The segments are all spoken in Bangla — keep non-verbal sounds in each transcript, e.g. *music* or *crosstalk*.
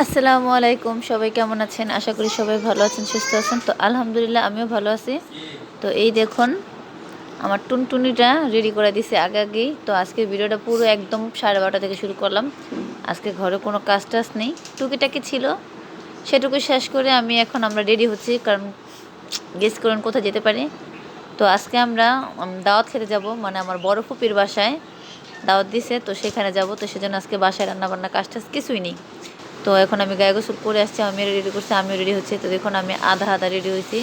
আসসালামু আলাইকুম, সবাই কেমন আছেন? আশা করি সবাই ভালো আছেন, সুস্থ আছেন। তো আলহামদুলিল্লাহ, আমিও ভালো আছি। তো এই দেখুন, আমার টুনটুনিটা রেডি করে দিছে আগে আগেই। তো আজকে ভিডিওটা পুরো একদম সাড়ে বারোটা থেকে শুরু করলাম। আজকে ঘরে কোনো কাজ টাজ নেই। টুকিটাকি ছিল। সেটুকু শেষ করে আমি এখন আমরা রেডি হচ্ছি, কারণ গেস করেন কোথায় যেতে পারি। তো আজকে আমরা দাওয়াত খেতে যাব মানে আমার বড় ফুপির বাসায়। দাওয়াত দিছে, তো সেখানে যাব। তো সেজন্য আজকে বাসায় রান্নাবান্না কাজ টাজ কিছুই নেই। তো এখন আমি গায়ে গোসল করে আসছি আমি রেডি করছি, আমিও রেডি হচ্ছি। তো দেখুন, আমি আধা আধা রেডি হয়েছি।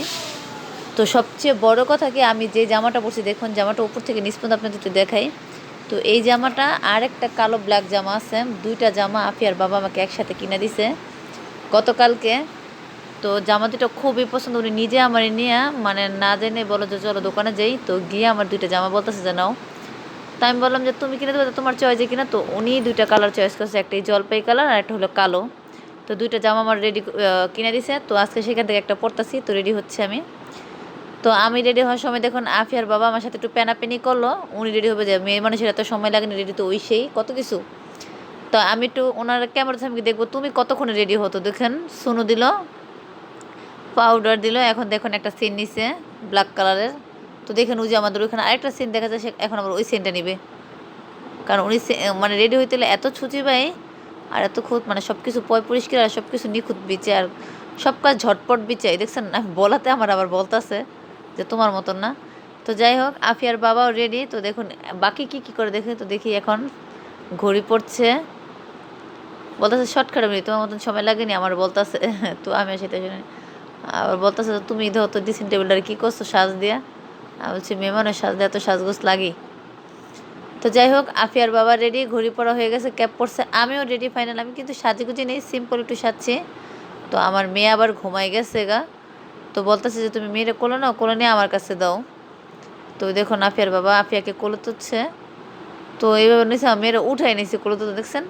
তো সবচেয়ে বড় কথা কি, আমি যে জামাটা পরছি, দেখুন, জামাটা উপর থেকে নিচ পর্যন্ত আপনাদের দেখাই। তো এই জামাটা আর একটা কালো ব্ল্যাক জামা আছে, দুইটা জামা আফিয়ার বাবা আমাকে একসাথে কিনে দিছে গতকালকে। তো জামা দুটো খুবই পছন্দ, উনি নিজে আমার নিয়ে মানে না জেনে বলো যে চলো দোকানে যাই। তো গিয়ে আমার দুইটা জামা বলতেছে যে, নাও। তো আমি বললাম যে, তুমি কিনে দেবে তো তোমার চয়েসে কিনা? তো উনি দুইটা কালার চয়েস করছে। একটা এই জলপাই কালার আর একটা হলো কালো। তো দুইটা জামা আমার রেডি কিনে দিছে। তো আজকে সেখান থেকে একটা পরতাছি। তো রেডি হচ্ছে আমি। তো আমি রেডি হওয়ার সময় দেখুন, আফিয়ার বাবা আমার সাথে একটু প্যানাপেনি করল। উনি রেডি হবে যে, মেয়ে মানুষের এত সময় লাগেনি রেডি তো ওই সেই কত কিছু? তো আমি একটু ওনার ক্যামেরা সামনে দেখব, তুমি কতক্ষণে রেডি হতো? দেখেন শুনু দিল পাউডার দিল। এখন দেখুন একটা সিন নিছে ব্ল্যাক কালারের তো দেখেন ওই যে আমাদের ওইখানে আরেকটা সিন দেখা যায় এখন আবার ওই সিনটা নিবে। কারণ উনি মানে রেডি হইতে হলে এত ছুচি পাই আর এত খুঁত মানে সব কিছু পয় পরিষ্কার, আর সব কিছু নিখুঁত বিচে আর সব কাজ ঝটপট বিচাই দেখছেন বলাতে আমার আবার বলতাছে যে তোমার মতন না। তো যাই হোক, আফিয়ার বাবাও রেডি তো দেখুন, বাকি কি কি করে দেখে, তো দেখি এখন ঘড়ি পড়ছে। বলতেছে শর্টকাট মিনিট তোমার মতন সময় লাগেনি? আমার বলতেছে, *laughs* তো আমি সেটা শুনি। আবার বলতেছে তুমি ধর তো ড্রেসিং টেবিলটার কী করছ, সাজ দিয়া? আমি বলছি, মেহমানের সাজ দেওয়া তো সাজগোজ লাগে? তো যাই হোক, আফিয়ার বাবা রেডি ঘড়ি পড়া হয়ে গেছে, ক্যাপ পরছে, আমিও রেডি ফাইনাল আমি কিন্তু সাজিগুজি নেই সিম্পল একটু সাজছি। তো আমার মেয়ে আবার ঘুমাই গেছে গা। তো বলতেছে যে, তুমি মেয়েরে কোলো নাও, কোলো নিয়ে আমার কাছে দাও। তো দেখুন, আফিয়ার বাবা আফিয়াকে কোলো তুচ্ছে তো এইভাবে নিয়েছে আমার মেয়েরা উঠাই নিয়েছে কোলো তো দেখছেন?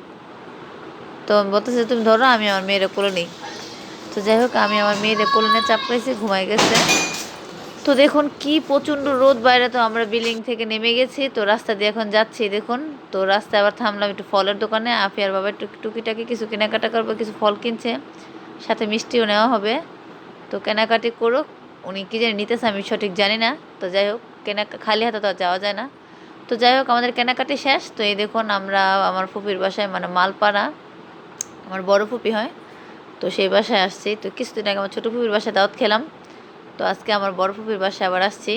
তো বলতেছে, তুমি ধরো, আমি আমার মেয়েরে কোলে নিই। তো যাই হোক, আমি আমার মেয়েরে কোলে নিয়ে চাপ পেয়েছি ঘুমাই গেছে। তো দেখুন কি প্রচণ্ড রোদ বাইরে, তো আমরা বিল্ডিং থেকে নেমে গেছি। তো রাস্তা দিয়ে এখন যাচ্ছি, দেখুন। তো রাস্তায় আবার থামলাম একটু ফলের দোকানে। আফিয়ার বাবা একটু টুকিটাকি কিছু কেনাকাটা করব, কিছু ফল কিনছে। সাথে মিষ্টিও নেওয়া হবে। তো কেনাকাটি করুক, উনি কী জানি নিতেছে, আমি সঠিক জানি না। তো যাই হোক, কেনা খালি হাতে তো যাওয়া যায় না। তো যাই হোক, আমাদের কেনাকাটি শেষ। তো এই দেখুন, আমরা আমার ফুপির বাসায় মানে মালপাড়া, আমার বড় ফুপি হয়। তো সেই বাসায় আসছি। তো কিছুদিন আগে আমার ছোটো ফুপির বাসায় দাওয়াত খেলাম। তো আজকে আমার বড় ফুপির বাসায় আবার আসছি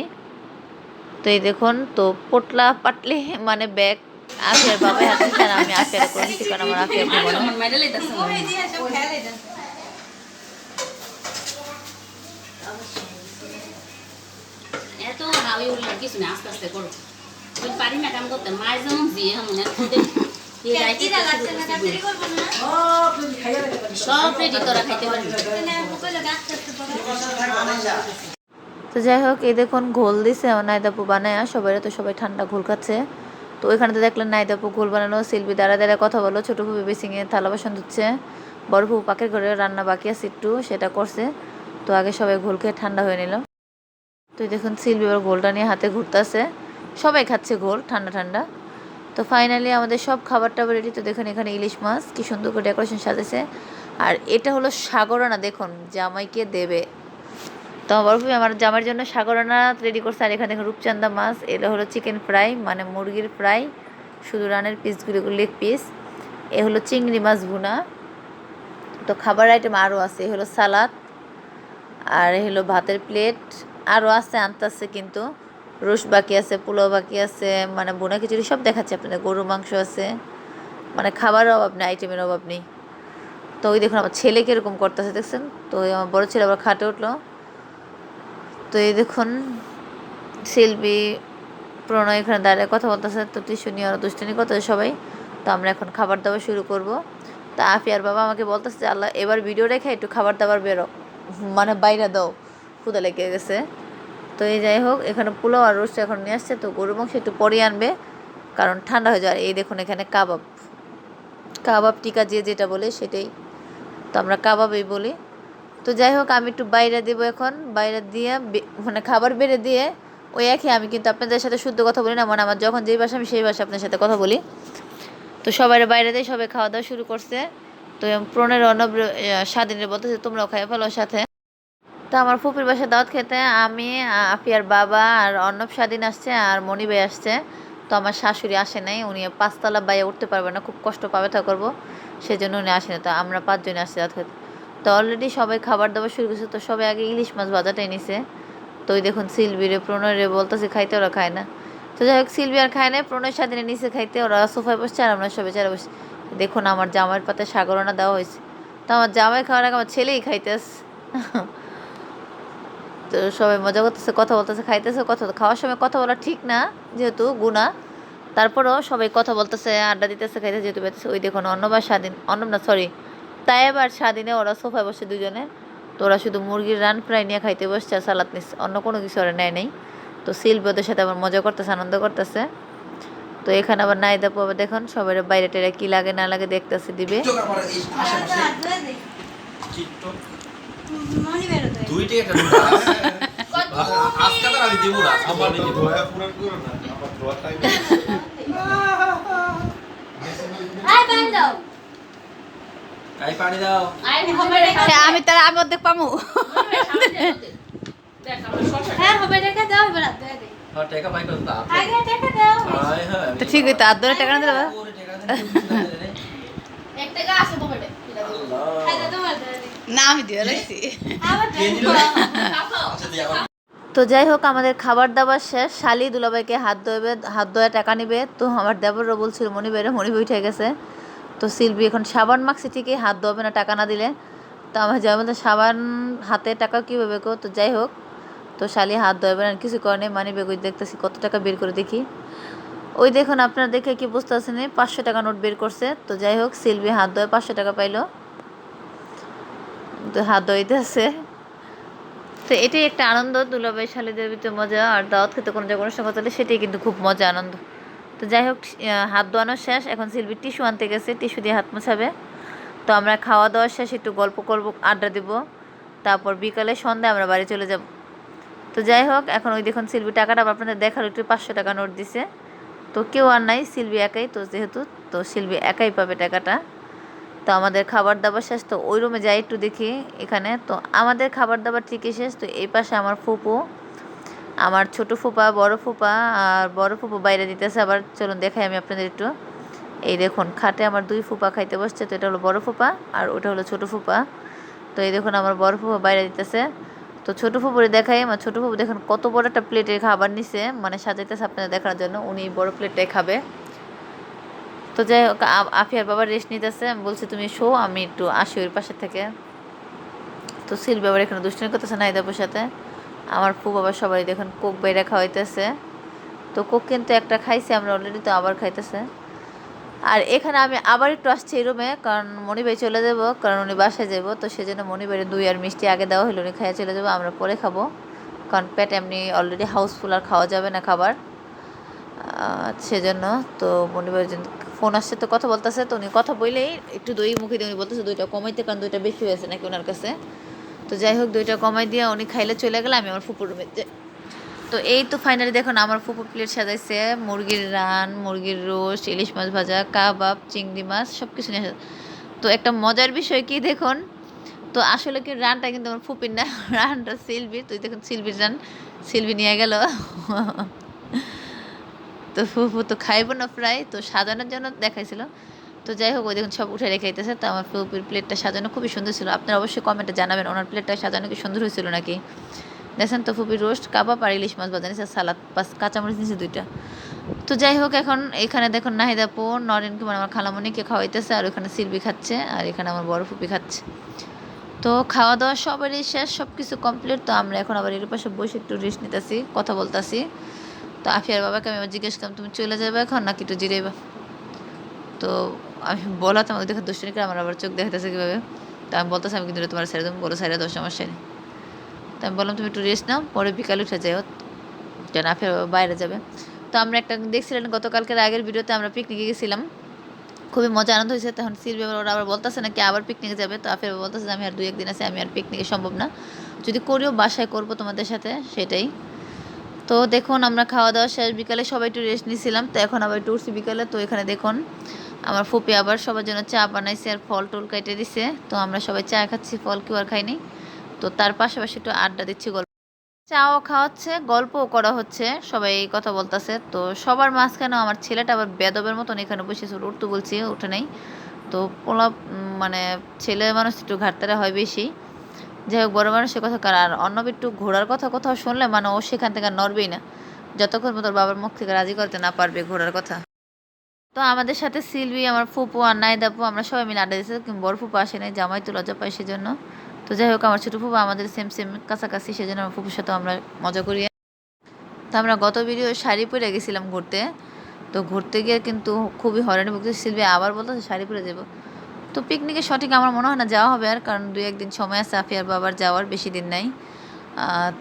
তো এই দেখুন তো পোটলা পাটলি মানে ব্যাগ আফিয়ার বাবাই হাতে আর আমি আফিয়ার করে নিচ্ছি কারণ আমার আফিয়ার তো যাই হোক, এই দেখুন ঘোল দিছে নাইদাপু বানায় সবাই তো সবাই ঠান্ডা ঘোল খাচ্ছে। তো ওইখানে তো দেখলেন নাইদাপু ঘোল বানানো, শিল্পী দাঁড়া দাঁড়া কথা বলো, ছোটো ফুপি বেসিংয়ে থালা বাসন ধুচ্ছে। বড় ফুপু পাকের ঘরে রান্না বাকি আছে একটু, সেটা করছে। তো আগে সবাই ঘোল খেয়ে ঠান্ডা হয়ে নিল। তো দেখুন শিল্পী এবার ঘোলটা নিয়ে হাতে ঘুরতেছে। সবাই খাচ্ছে ঘোল, ঠান্ডা ঠান্ডা। তো ফাইনালি আমাদের সব খাবার টাবার রেডি তো দেখুন এখানে ইলিশ মাছ, কি সুন্দর করে ডেকোরেশন সাজেছে আর এটা হলো সাগরানা, দেখুন, জামাইকে দেবে। তো আমার আমার জামার জন্য সাগরানা রেডি করছে। আর এখানে দেখুন রূপচান্দা মাছ এটা হলো চিকেন ফ্রাই মানে মুরগির ফ্রাই শুধু রানের পিসগুলি লেগ পিস এ হলো চিংড়ি মাছ ভুনা। তো খাবার আইটেম আরও আছে, এ হলো সালাদ, আর এ হলো ভাতের প্লেট আরও আছে, আনতাছে কিন্তু। রোস বাকি আছে, পোলাও বাকি আছে মানে বোনা খিচুড়ি সব দেখাচ্ছে আপনাদের গরু মাংস আছে। মানে খাবারের অভাব নেই আইটেমের অভাব নেই। তো ওই দেখুন, আমার ছেলে কীরকম করতেছে, দেখছেন? তো আমার বড় ছেলে আবার খাটে উঠল। তো এই দেখুন, শিল্পী প্রণয় এখানে দাঁড়িয়ে কথা বলতেছে, তো টিউশনি আর দুষ্টনি কথা সবাই। তো আমরা এখন খাবার দাবার শুরু করব। তা আফিয়ার বাবা আমাকে বলতেছে যে, আল্লাহ, এবার ভিডিও রেখে একটু খাবার দাবার বেরো। মানে বাইরে দাও ক্ষুদা লেগে গেছে। তো এই যাই হোক, এখানে পোলাও আর রোস্ট এখন নিয়ে আসছে, তো গরু মাংস একটু পরে আনবে, কারণ ঠান্ডা হয়ে যায় এই দেখুন এখানে কাবাব। কাবাব টিকা যে যেটা বলে সেটাই তো আমরা কাবাবই বলি। তো যাই হোক আমি একটু বাইরে দেব এখন। বাইরে দিয়ে মানে খাবার বেড়ে দিয়ে ওই একই, আমি কিন্তু আপনাদের সাথে শুদ্ধ কথা বলি না মানে আমার যখন যেই ভাষা আমি সেই ভাষা আপনার সাথে কথা বলি। তো সবাই বাইরে দিয়ে সবাই খাওয়া দাওয়া শুরু করছে। তো প্রণের অনব স্বাধীনের বলতেছে তোমরাও খাই ফেলো সাথে। তো আমার ফুপির বাসায় দাওয়াত খেতে, আমি আফিয়ার বাবা আর অর্ণব স্বাধীন আসছে আর মণি ভাই আসছে। তো আমার শাশুড়ি আসে নাই, উনি পাঁচতলা বাইরে উঠতে পারবে না, খুব কষ্ট পাবে তা করব। সেই জন্য উনি আসেনি। তো আমরা পাঁচজনে আসছি দাওয়াত খেতে তো অলরেডি সবাই খাবার দাবার শুরু করছে, তো সবাই আগে ইলিশ মাছ ভাজাটাই নিছে। তো ওই দেখুন সিলভিরে প্রণয়রে বলতেছে খাইতে ওরা খায় না। তো যাই হোক, সিলভি আর খায় না প্রণয় স্বাধীনে নিচে খাইতে, ওরা সোফায় বসছে আর আমরা সবাই চারা বসছি। দেখুন আমার জামাইয়ের পাতে সাগরনা দেওয়া হয়েছে। তো আমার জামাই খাওয়ার আগে আমার ছেলেই খাইতেছে তো সবাই মজা করতেছে, কথা বলতেছে, খাইতেছে, কথা খাওয়ার সময় কথা বলা ঠিক না, যেহেতু গুণা তারপরেও সবাই কথা বলতেছে আড্ডা দিতেছে খাইতে যেহেতু বেতেছে ওই দেখুন অন্নবার স্বাধীন অন্নব না সরি তাই এবার স্বাধীনে ওরা সোফায় বসে দুজনে। তো ওরা শুধু মুরগির রান ফ্রাই নিয়ে খাইতে বসছে আর সালাদ নিচ্ছে। অন্য কোনো কিছু ওরা নেয় নাই। তো শিল্পী ওদের সাথে আবার মজা করতেছে আনন্দ করতেছে। তো এখানে আবার নাইদা পাবে দেখুন সবাই বাইরে টেরে কি লাগে না লাগে দেখতেছে দিবে। দুইটাই একটা আজকে তো আমি দিব না আমার দিব ধোয়া পুরান করো না আমার টাইম কাই পানি দাও রে হ্যাঁ, আমি তার হ্যাঁ হবে রেখে দাও। হ্যাঁ দাও হায় হায় ঠিক হইতো আর ধরে টাকা না দিলে বা? ওরে টাকা দেন রে এক টাকা আছে পকেটে খাই দে তোমার ধুয়ে দে। না আমি দিয়ে রাখছি তো যাই হোক, আমাদের খাবার দাবার শেষ। শালি দুলাভাইকে হাত ধোয়াবে হাত ধোয়া টাকা নিবে। তো আমার দেবরও বলছিল মণিবাইরে মণিবাই উঠে গেছে। তো শিল্পী এখন সাবান মাখছে, ঠিকই হাত ধোয়াবে না, টাকা না দিলে। তো আমার যাই বলতে সাবান হাতে টাকা কীভাবে কো? তো যাই হোক, তো শালি হাত ধোয়াবে না কিছু করে নেই। মানি বেগুই দেখতেছি, কত টাকা বের করে দেখি। ওই দেখুন, আপনারা দেখে কি বুঝতে পারছেন পাঁচশো টাকা নোট বের করছে। তো যাই হোক শিল্পী হাত ধোয়া পাঁচশো টাকা পাইলো। তো হাত ধোয়াইতেছে তো এটাই একটা আনন্দ। দুলাভাই শালিদের ভিতরে মজা, আর দাওয়াত খেতে কোনো জায়গায় অনুষ্ঠান করতে হলে সেটাই কিন্তু খুব মজা, আনন্দ। তো যাই হোক হাত ধোয়ানো শেষ, এখন শিল্পী টিস্যু আনতে গেছে, টিস্যু দিয়ে হাত মোছাবে। তো আমরা খাওয়া দাওয়া শেষ, একটু গল্প করব, আড্ডা দিব। তারপর বিকালে সন্ধ্যায় আমরা বাড়ি চলে যাব। তো যাই হোক, এখন ওই দেখুন শিল্পী টাকাটা আপনাদের দেখার একটু পাঁচশো টাকা নোট দিছে। তো কেউ আর নাই শিল্পী একাই, তো যেহেতু, তো শিল্পী একাই পাবে টাকাটা। তো আমাদের খাবার দাবার শেষ, তো ওই রুমে যাই একটু দেখি এখানে। তো আমাদের খাবার দাবার ঠিকই শেষ, তো এই পাশে আমার ফুপু। আমার ছোট ফুপা, বড় ফুপা, আর বড় ফুপু বাইরে দিতেছে, আবার চলুন দেখাই আমি আপনাদের একটু। এই দেখুন, খাটে আমার দুই ফুপা খাইতে বসছে, তো এটা হলো বড় ফুপা, আর ওটা হলো ছোট ফুপা। তো এই দেখুন, আমার বড় ফুপা বাইরে দিতেছে। তো ছোট ফুপুরে দেখাই, আমার ছোট ফুপু দেখুন কত বড় একটা প্লেটের খাবার নিছে মানে সাজাইতেছে আপনাদের দেখার জন্য, উনি বড় প্লেটটাই খাবে। তো যাই হোক আফিয়ার বাবা রেস্ট নিতেছে। আমি বলছি, তুমি শো, আমি একটু আসি ওর পাশে থেকে। তো সিল বাবার এখানে দুষ্টানি করতেছে নাইদাপুর সাথে। আমার ফু বাবা সবাই দেখুন কোক বাইরে খাওয়াইতেছে। তো কোক কিন্তু একটা খাইছি, আমরা অলরেডি তো আবার খাইতেছে। আর এখানে আমি আবার একটু আসছি এই রুমে কারণ মণিবাই চলে যাব, কারণ উনি বাসায় যাব। তো সেই সেজন্য মণিবাইয়ের দুই আর মিষ্টি আগে দেওয়া হলো উনি খাইয়ে চলে যাব, আমরা পরে খাব। কারণ পেট এমনি অলরেডি হাউসফুল আর খাওয়া যাবে না খাবার। সেজন্য তো মনিবার ফোন আসছে তো কথা বলতেছে, তো উনি কথা বললেই একটু দই মুখে দিয়ে উনি বলতেছে, দুইটা কমাইতে কারণ দুইটা বেশি হয়েছে নাকি ওনার কাছে তো যাই হোক, দুইটা কমাই দিয়ে উনি খাইলে চলে গেলে, আমি আমার ফুপুর রুমে তো এই তো ফাইনালি দেখুন আমার ফুপু প্লেট সাজাইছে, মুরগির রান, মুরগির রোস্ট, ইলিশ মাছ ভাজা, কাবাব, চিংড়ি মাছ সব কিছু নিয়ে। তো একটা মজার বিষয় কি দেখুন তো আসলে কি রানটা কিন্তু আমার ফুপির না, রানটা সিলভির, তুই দেখুন সিলভির রান, সিলভি নিয়ে গেল তো ফুফু তো খাইবো না প্রায়, তো সাজানোর জন্য দেখাইছিল। তো যাই হোক, ওই দেখুন সব উঠে রেখে রেখাইতেছে তো আমার ফুপির প্লেটটা সাজানো খুবই সুন্দর ছিল। আপনারা অবশ্যই কমেন্টে জানাবেন, ওনার প্লেটটা সাজানো কি সুন্দর হয়েছিল নাকি? দেখছেন তো ফুপির রোস্ট, কাবাব আর ইলিশ মাছ বাজা নিচ্ছে সালাদ, বাস কাঁচামরিচ নিচ্ছে দুইটা। তো যাই হোক, এখন এখানে দেখুন নাহিদাপু নরেন কুমার, আমার খালামণিকে খাওয়াইতেছে, আর ওখানে সিলবি খাচ্ছে, আর এখানে আমার বড় ফুপি খাচ্ছে। তো খাওয়া দাওয়া সবারই শেষ সব কিছু কমপ্লিট তো আমরা এখন আবার এর পাশে বসে একটু রেস্ট নিতেছি, কথা বলতাছি। তো আফিয়ার বাবাকে আমি আবার জিজ্ঞেস করলাম, তুমি চলে যাবে এখন নাকি একটু জিরেবা তো আমি বলাতাম, ওই দেখে দুষ্টনি আমার আবার চোখ দেখাতেছে কীভাবে? তো আমি বলতেছি, আমি কিন্তু তোমার ছেড়ে দেবো, বলো ছেড়ে দাও, সমস্যা নেই। তো আমি বললাম, তুমি একটু রেস্ট নাও, পরে বিকালে উঠে যাও যেন আফিয়ার বাবা বাইরে যাবে। তো আমরা একটা দেখছিলেন, গতকালকের আগের ভিডিওতে আমরা পিকনিকে গেছিলাম। খুবই মজা, আনন্দ হয়েছে। তখন সিল ব্যাপার ওরা আবার বলতেছে নাকি আবার পিকনিকে যাবে? তো আফিয়ার বাবা বলতেছে যে, আমি আর দুই একদিন আছে, আমি আর পিকনিকে সম্ভব না। যদি করিও, বাসায় করব তোমাদের সাথে, সেটাই। তো দেখুন, আমরা খাওয়া দাওয়া শেষ, বিকালে সবাই একটু রেস্ট নিয়েছিলাম তো এখন আবার একটু উঠছি বিকালে। তো এখানে দেখুন, আমার ফুপি আবার সবার জন্য চা বানাইছে আর ফল টল কেটে দিছে। তো আমরা সবাই চা খাচ্ছি, ফল কেউ আর খাইনি তো তার পাশাপাশি একটু আড্ডা দিচ্ছি, গল্প চাও খাওয়াচ্ছে, গল্পও করা হচ্ছে, সবাই কথা বলতেছে। তো সবার মাঝখানে আমার ছেলেটা আবার বেদবের মতন এখানে বসেছে উঠতে বলছি, উঠে নেই। তো পোলা মানে ছেলে মানুষ একটু ঘাটতারা হয় বেশি। যাই হোক, বড় মানুষের কথা কার? আর অন্নব একটু ঘোরার কথা কোথাও শুনলে মানে ও সেখান থেকে নড়বেই না। যতক্ষণ তোর বাবার মুখ থেকে রাজি করতে না পারবে ঘোরার কথা। তো আমাদের সাথে সিলভি, আমার ফুপু আর নাইদাপু আমরা সবাই মিলে আড্ডা দিয়েছি। কিন্তু বড় ফুপু আসে নাই, জামাই তো লজ্জা পাই সেজন্য। তো যাই হোক, আমার ছোটো ফুপু, আমাদের সেম সেম কাছাকাছি, সেজন্য আমার ফুপুর সাথে আমরা মজা করি। তো আমরা গত ভিডিও শাড়ি পরে গেছিলাম ঘুরতে। তো ঘুরতে গিয়ে কিন্তু খুবই হয়রানি ভুগতে সিলভি আবার বলতো শাড়ি পরে যাব। তো পিকনিকে সঠিক আমার মনে হয় না যাওয়া হবে আর কারণ দুই একদিন সময় আছে আফিয়ার বাবার যাওয়ার বেশি দিন নাই।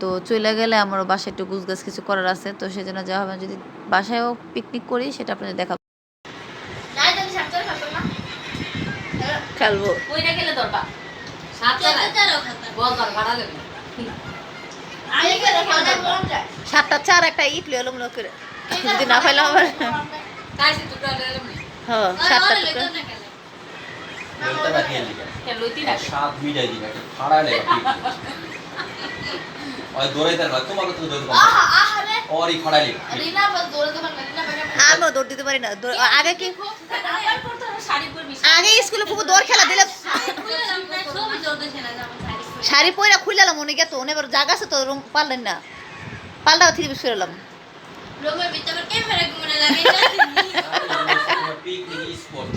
তো চলে গেলে আমারও বাসায় একটু গুছগাছ কিছু করার আছে তো সেজন্য যাওয়া হবে না। যদি বাসায়ও পিকনিক করি সেটা আপনাদের দেখাবো। খেলব। সাতটা চার একটা ইট লিয়ে মনে করে যদি না পাইলাম আবার তাই সে হ্যাঁ সাতটা লইতি সাত মিটাই দিবে তো ওরই রিনা বল। দৌড়ে রিনা দিতে পারি না। আগে কি? আগে স্কুলে দৌড় খেলা দিলে শাড়ি পরে খুললাম মনে গেত অনেক জায়গা আছে তো রুম পারলেন না। পাল্টাও থ্রি পিস ফেরলাম রুমের ভিতরে ক্যামেরা ঘুমনে লাগে স্পট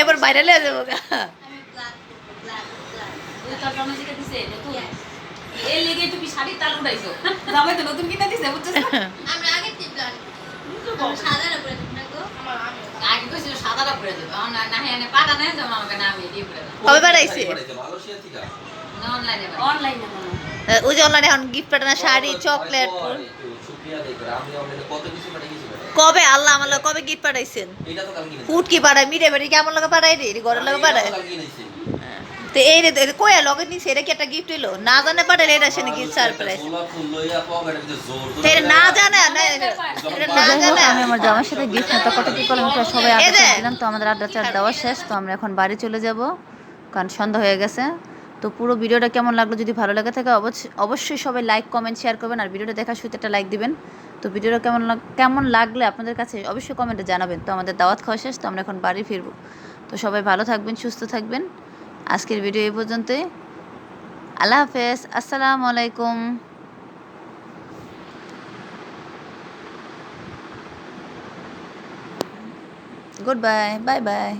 এবার বাইরে যাব গা। লেগে তুমি শাড়ি তাল উড়াইছো। জামাই তো নতুন কিনে দিছে বুঝছিস আমরা আগে টি ব্ল্যাক সাদা না পরে তোমরা গো। আমার আমি আগে কইছিল সাদাটা পরে দেবে না না হ্যাঁ না পাটা নেই যেমন আমাকে না আমি দিয়ে পরে দেবো। কবে বাড়াইছে মালয়েশিয়া থেকে না অনলাইনে অনলাইনে ওই যে অনলাইনে এখন গিফট পাঠানো শাড়ি চকলেট আমি অনলাইনে কত কিছু পাঠিয়ে গেছি ম্যাডাম কবে আল্লাহ আমার লগে কবে গিফট পাঠাইছেন? ফুট কি পাঠায়? মিরে বাড়ি কেমন লগে পাঠাই রে? ঘরের লগে পাঠায়? তো এই রে তো কয়া লগে নিছে? এটা কি একটা গিফট হইল? না জানে পাঠাইলে এটা সে নাকি সারপ্রাইজ না জানে না এটা না জানে। আমি আমার জামার সাথে গিফট না তো কত কি করলাম সবাই আড্ডা দিলাম তো আমাদের আড্ডা চার দেওয়া শেষ তো আমরা এখন বাড়ি চলে যাব কারণ সন্ধ্যা হয়ে গেছে। তো পুরো ভিডিওটা কেমন লাগল যদি ভালো লাগে থাকে অবশ্য- অবশ্যই সবাই লাইক কমেন্ট শেয়ার করবেন আর ভিডিওটা দেখার শুরুতে একটা লাইক দিবেন। তো ভিডিওটা কেমন কেমন লাগলে আপনাদের কাছে অবশ্যই কমেন্টে জানাবেন। তো আমাদের দাওয়াত খাওয়া শেষ, তো আমরা এখন বাড়ি ফিরবো। তো সবাই ভালো থাকবেন, সুস্থ থাকবেন। আজকের ভিডিও এই পর্যন্তই। আল্লাহ হাফেজ, আসসালামু আলাইকুম। Good bye bye bye